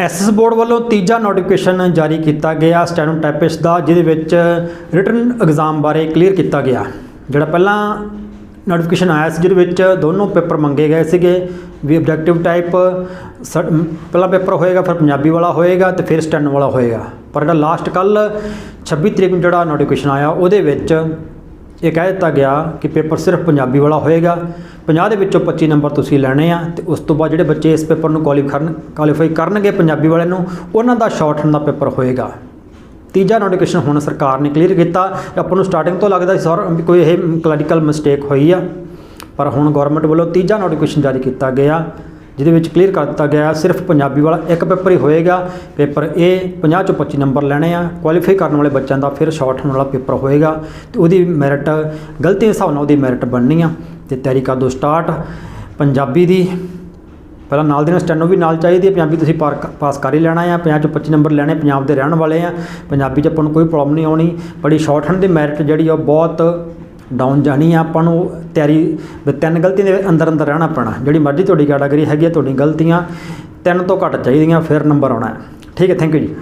SS board ਵੱਲੋਂ ਤੀਜਾ notification ਜਾਰੀ ਕੀਤਾ ਗਿਆ ਸਟੈਨੋ ਟਾਈਪਿਸਟ ਦਾ, ਜਿਹਦੇ ਵਿੱਚ ਰਿਟਨ ਐਗਜ਼ਾਮ ਬਾਰੇ ਕਲੀਅਰ ਕੀਤਾ ਗਿਆ। ਜਿਹੜਾ ਪਹਿਲਾਂ ਨੋਟੀਫਿਕੇਸ਼ਨ ਆਇਆ ਸੀ, ਜਿਹਦੇ ਵਿੱਚ ਦੋਨੋਂ ਪੇਪਰ ਮੰਗੇ ਗਏ ਸੀਗੇ। ਵੀ ਆਬਜੈਕਟਿਵ ਟਾਈਪ ਪਹਿਲਾ ਪੇਪਰ ਹੋਏਗਾ, ਫਿਰ ਪੰਜਾਬੀ ਵਾਲਾ ਹੋਏਗਾ ਤੇ ਫਿਰ ਸਟੈਨੋ ਵਾਲਾ ਹੋਏਗਾ। ਪਰ ਜਿਹੜਾ ਲਾਸਟ ਕੱਲ 26 ਤਰੀਕ ਨੂੰ ਜਿਹੜਾ ਨੋਟੀਫਿਕੇਸ਼ਨ ਆਇਆ, ਉਹਦੇ ਵਿੱਚ ਇਹ ਕਹਿ ਦਿੱਤਾ ਗਿਆ ਕਿ ਪੇਪਰ ਸਿਰਫ ਪੰਜਾਬੀ ਵਾਲਾ ਹੋਏਗਾ। 50 ਦੇ ਵਿੱਚੋਂ 25 ਨੰਬਰ ਤੁਸੀਂ ਲੈਣੇ ਆ ਤੇ ਉਸ ਤੋਂ ਬਾਅਦ ਜਿਹੜੇ ਬੱਚੇ ਇਸ ਪੇਪਰ ਨੂੰ ਕੁਆਲੀਫਾਈ ਕੁਆਲੀਫਾਈ ਕਰਨਗੇ ਪੰਜਾਬੀ ਵਾਲੇ ਨੂੰ, ਉਹਨਾਂ ਦਾ ਸ਼ਾਰਟ ਦਾ ਪੇਪਰ ਹੋਏਗਾ। ਤੀਜਾ ਨੋਟੀਫਿਕੇਸ਼ਨ ਹੁਣ ਸਰਕਾਰ ਨੇ ਕਲੀਅਰ ਕੀਤਾ, ਆਪਾਂ ਨੂੰ ਸਟਾਰਟਿੰਗ ਤੋਂ ਲੱਗਦਾ ਸੀ ਸਰ ਕੋਈ ਇਹ ਕਲੈਰੀਕਲ ਮਿਸਟੇਕ ਹੋਈ ਆ। ਪਰ ਹੁਣ ਗਵਰਨਮੈਂਟ ਵੱਲੋਂ ਤੀਜਾ ਨੋਟੀਫਿਕੇਸ਼ਨ ਜਾਰੀ ਕੀਤਾ ਗਿਆ, ਜਿਹਦੇ ਵਿੱਚ ਕਲੀਅਰ ਕਰ ਦਿੱਤਾ ਗਿਆ, ਸਿਰਫ ਪੰਜਾਬੀ ਵਾਲਾ ਇੱਕ ਪੇਪਰ ਹੀ ਹੋਏਗਾ। ਪੇਪਰ A 50 ਚੋਂ 25 ਨੰਬਰ ਲੈਣੇ ਆ ਕੁਆਲੀਫਾਈ ਕਰਨ ਵਾਲੇ ਬੱਚਿਆਂ ਦਾ ਫਿਰ ਸ਼ਾਰਟ ਹੈਂਡ ਵਾਲਾ ਪੇਪਰ ਹੋਏਗਾ ਤੇ ਉਹਦੀ ਮੈਰਿਟ ਗਲਤੀ ਦੇ ਹਿਸਾਬ ਨਾਲ ਉਹਦੀ ਮੈਰਿਟ ਬਣਨੀ ਆ। ਤੇ ਤਿਆਰੀ ਕਰ ਦੋ ਸਟਾਰਟ, ਪੰਜਾਬੀ ਦੀ। ਪਹਿਲਾਂ ਨਾਲ ਦੀ ਨਾਲ ਸਟੈਨੋ ਵੀ ਨਾਲ ਚਾਹੀਦੀ ਹੈ, ਪੰਜਾਬੀ ਤੁਸੀਂ ਪਾਰ ਪਾਸ ਕਰ ਹੀ ਲੈਣਾ ਆ। 50 ਚੋਂ 25 ਨੰਬਰ ਲੈਣੇ ਪੰਜਾਬ ਦੇ ਰਹਿਣ ਵਾਲੇ ਆ। ਪੰਜਾਬੀ 'ਚ ਆਪਾਂ ਨੂੰ ਕੋਈ ਪ੍ਰੋਬਲਮ ਨਹੀਂ ਆਉਣੀ। ਬੜੀ ਸ਼ਾਰਟ ਹੈਂਡ ਦੀ ਮੈਰਿਟ ਜਿਹੜੀ ਆ, ਉਹ ਬਹੁਤ ਡਾਊਨ ਜਾਣੀ ਆ। ਆਪਾਂ ਨੂੰ ਤਿਆਰੀ ਤਿੰਨ ਗਲਤੀਆਂ ਦੇ ਅੰਦਰ ਅੰਦਰ ਰਹਿਣਾ ਪੈਣਾ। ਜਿਹੜੀ ਮਰਜ਼ੀ ਤੁਹਾਡੀ ਕੈਟਾਗਰੀ ਹੈਗੀ ਆ ਤੁਹਾਡੀ ਗਲਤੀਆਂ ਤਿੰਨ ਤੋਂ ਘੱਟ ਚਾਹੀਦੀਆਂ, ਫਿਰ ਨੰਬਰ ਆਉਣਾ। ਠੀਕ ਹੈ ਥੈਂਕ ਯੂ ਜੀ।